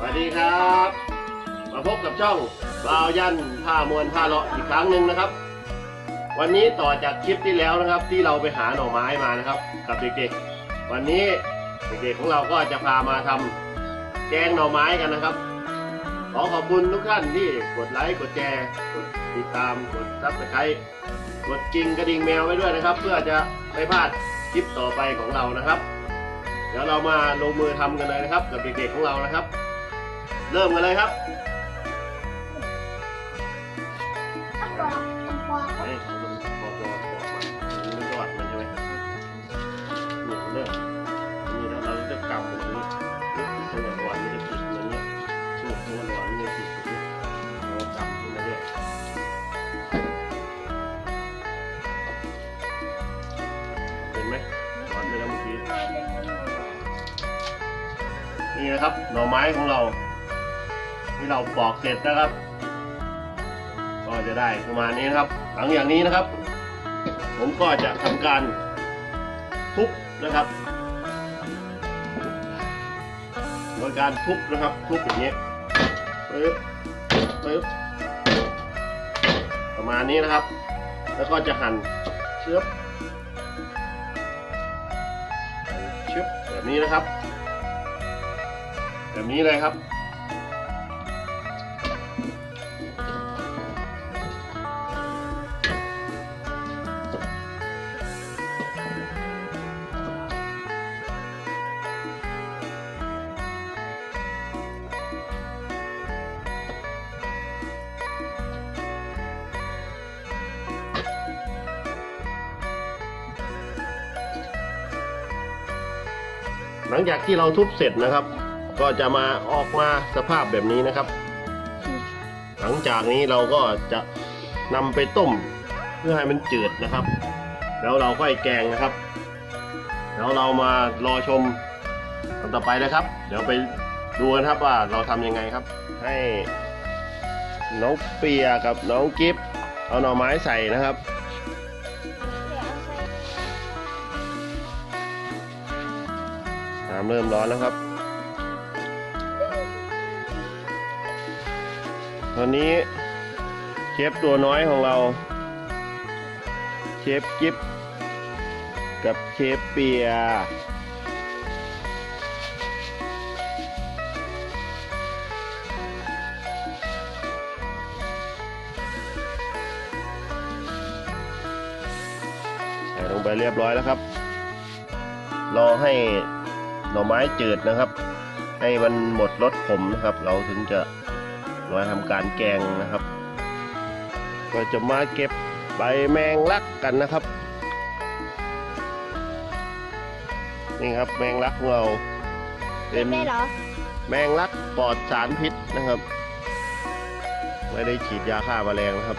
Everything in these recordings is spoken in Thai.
สวัสดีครับ มาพบกับช่องบาวยันผ้ามวลผ้าเลาะอีกครั้งหนึ่งนะครับ วันนี้ต่อจากคลิปที่แล้วนะครับ ที่เราไปหาหน่อไม้มานะครับ กับเด็กๆ วันนี้เด็กๆของเราก็จะพามาทำแกงหน่อไม้กันนะครับ ขอขอบคุณทุกท่านที่กดไลค์กดแชร์กดติดตามกดซับสไครต์กดกิ่งกระดิ่งแมวไว้ด้วยนะครับ เพื่อจะไม่พลาดคลิปต่อไปของเรานะครับ เดี๋ยวเรามาลงมือทำกันเลยนะครับ กับเด็กๆของเรานะครับ เริ่มกันเลยครับเฮ้ยพอพอพอมาอันนี้ยอดมันใช่ไหมเนี่ยเริ่มนี่แล้วเราจะกำตรงนี้ตัวหวานๆมันจะติดเหมือนเนี้ยตัวตัวหวานมันจะติดอย่างนี้เรากำขึ้นมาเรื่อยเห็นไหมหวานไปแล้วเมื่อกี้นี่นะครับหน่อไม้ของเรา ที่เราปอกเสร็จนะครับ ก็จะได้ประมาณนี้นะครับ หลังอย่างนี้นะครับ ผมก็จะทำการทุบนะครับโดยการทุบนะครับ ทุบอย่างนี้ปึ๊บปึ๊บประมาณนี้นะครับ แล้วก็จะหั่นเชือบเชือบแบบนี้นะครับ แบบนี้เลยครับ หลังจากที่เราทุบเสร็จนะครับ ก็จะมาออกมาสภาพแบบนี้นะครับ หลังจากนี้เราก็จะนำไปต้มเพื่อให้มันจืดนะครับ แล้วเราค่อยแกงนะครับ แล้วเรามารอชมตอนต่อไปนะครับ เดี๋ยวไปดูกันครับว่าเราทำยังไงครับ ให้น้องเปียกับน้องกิฟเอาหน่อไม้ใส่นะครับ น้ำเริ่มร้อนแล้วครับ ตอนนี้เชฟตัวน้อยของเรา เชฟกิฟกับเชฟเปียใส่ลงไปเรียบร้อยแล้วครับ รอให้ หน่อไม้จืดนะครับ ให้มันหมดรสขมนะครับ เราถึงจะมาทำการแกงนะครับ ก็จะมาเก็บใบแมงลักกันนะครับ นี่ครับแมงลักของเราเป็นได้เหรอแมงลักปลอดสารพิษนะครับ ไม่ได้ฉีดยาฆ่าแมลงนะครับ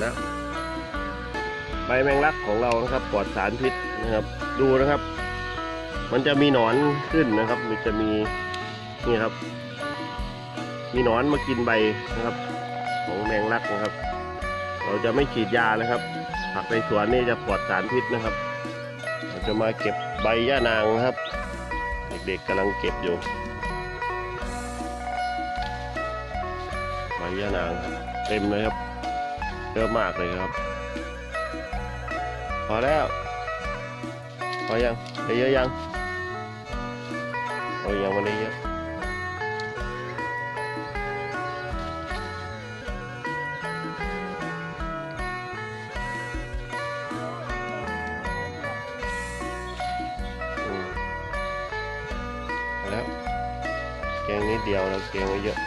แล้ว ใบแมงลักของเรานะครับปลอดสารพิษนะครับ ดูนะครับ มันจะมีหนอนขึ้นนะครับ มันจะมีนี่ครับ มีหนอนมากินใบนะครับ ของแมงลักนะครับ เราจะไม่ฉีดยานะครับ ผักในสวนนี่จะปลอดสารพิษนะครับ เราจะมาเก็บใบย่านางนะครับ เด็กๆกำลังเก็บอยู่ใบย่านางเต็มเลยครับ เยอะมากเลยครับ พอแล้ว พอยังได้เยอะยังโอ้ยยังไม่ได้เยอะแล้วแกงนิดเดียวแล้วแกงไม่เยอะ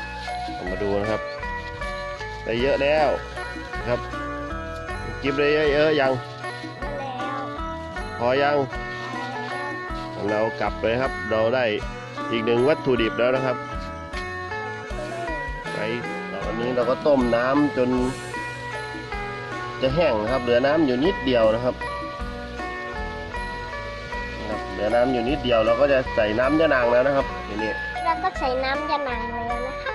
มาดูนะครับ ได้เยอะแล้ว ครับ กิบได้เยอะๆยังแล้วพอยังเรากลับเลยครับ เราได้อีกหนึ่งวัตถุดิบแล้วนะครับไปตอนนี้เราก็ต้มน้ำจน จะแห้งนะครับ เหลือน้ำอยู่นิดเดียวนะครับเหลือน้ำอยู่นิดเดียวเราก็จะใส่น้ำยะนางแล้วนะครับทีนี้แล้วก็ใส่น้ำยาหนังแล้วนะคะ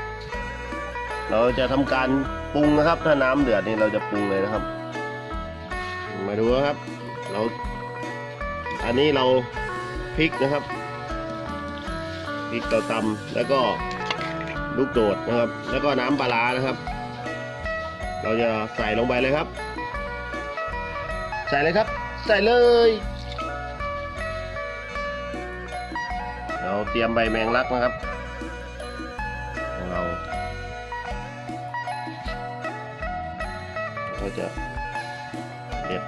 เราจะทำการ ปรุงนะครับ ถ้าน้ำเดือดนี่เราจะปรุงเลยนะครับ มาดูนะครับ เรา อันนี้เราพริกนะครับพริกเราตำแล้วก็ลูกโดดนะครับ แล้วก็น้ำปลาร้านะครับ เราจะใส่ลงไปเลยครับ ใส่เลยครับ ใส่เลย เราเตรียมใบแมงลักนะครับของเรา ก็จะเด็ด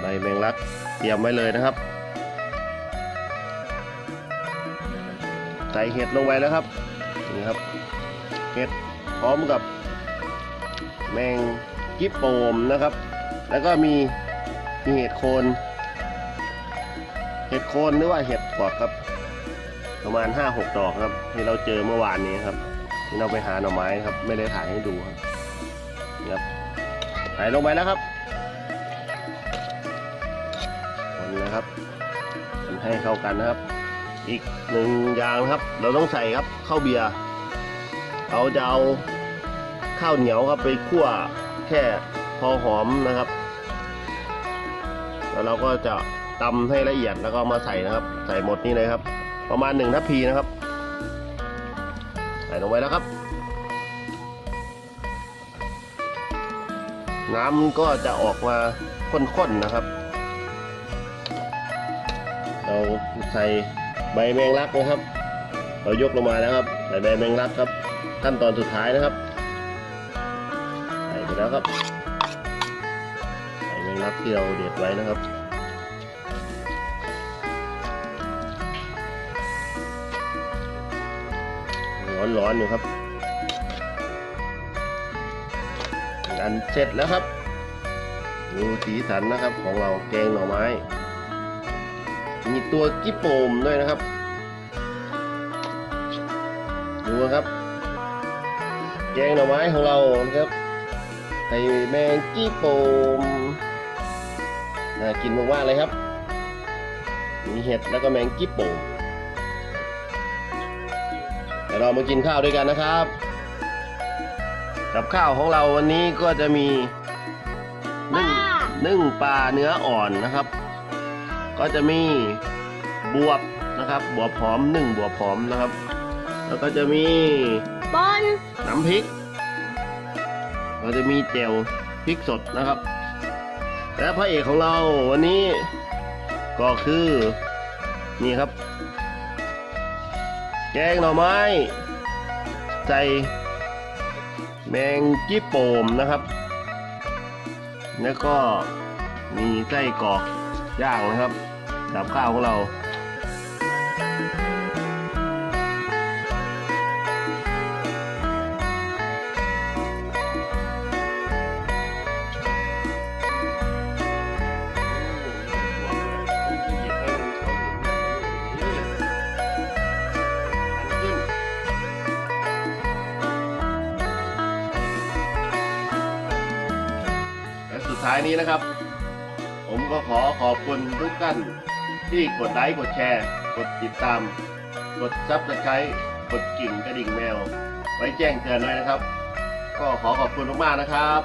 ใบแมงลักเตรียมไว้เลยนะครับ ใส่เห็ดลงไปแล้วครับนี่ครับเห็ดพร้อมกับแมงกิ๊บโปมนะครับ แล้วก็มีมีเห็ดโคนเห็ดโคนหรือว่าเห็ดปอกครับ ประมาณ 5-6 ดอกครับ ที่เราเจอเมื่อวานนี้ครับที่เราไปหาหน่อไม้ครับ ไม่ได้ถ่ายให้ดูครับนี่ครับ ใส่ลงไปแล้วครับคนนะครับให้เข้ากันนะครับ อีกหนึ่งอย่างครับ เราต้องใส่ครับข้าวเบียร์เราจะเอาข้าวเหนียวครับไปคั่วแค่พอหอมนะครับ แล้วเราก็จะตำให้ละเอียดแล้วก็มาใส่นะครับ ใส่หมดนี่เลยครับ ประมาณหนึ่งทัพพีนะครับ ใส่ลงไปแล้วครับ น้ำก็จะออกมาข้นๆนะครับ เราใส่ใบแมงลักนะครับ เรายกลงมาแล้วครับ ใส่ใบแมงลักครับ ขั้นตอนสุดท้ายนะครับ ใส่ไปแล้วครับ ใส่แมงลักที่เราเด็ดไว้นะครับร้อนๆอยู่ครับ อันเสร็จแล้วครับ ดูสีสันนะครับของเราแกงหน่อไม้ มีตัวกิ๊บโปมด้วยนะครับ ดูนะครับ แกงหน่อไม้ของเราครับใส่แมงกิ๊บโปมน่ากินมากๆเลยครับ มีเห็ดแล้วก็แมงกิ๊บโปมเดี๋ยวเรามากินข้าวด้วยกันนะครับ กับข้าวของเราวันนี้ก็จะมีนึ่งปลานึ่งปลาเนื้ออ่อนนะครับ ก็จะมีบวบนะครับบวบหอมหนึ่งบวบหอมนะครับ แล้วก็จะมีบอลน้ำพริก เราจะมีเจลพริกสดนะครับ และพระเอกของเราวันนี้ก็คือนี่ครับ แกงหน่อไม้ ใส่ แมงจี้โปมนะครับ แล้วก็มีไส้กรอกย่างนะครับ กับข้าวของเรา ท้ายนี้นะครับ ผมก็ขอขอบคุณทุกท่านที่กดไลค์กดแชร์ กดติดตาม กดซับสไครต์กดกิ่งกระดิ่งแมว ไว้แจ้งเตือนด้วยนะครับ ก็ขอขอบคุณมากๆนะครับ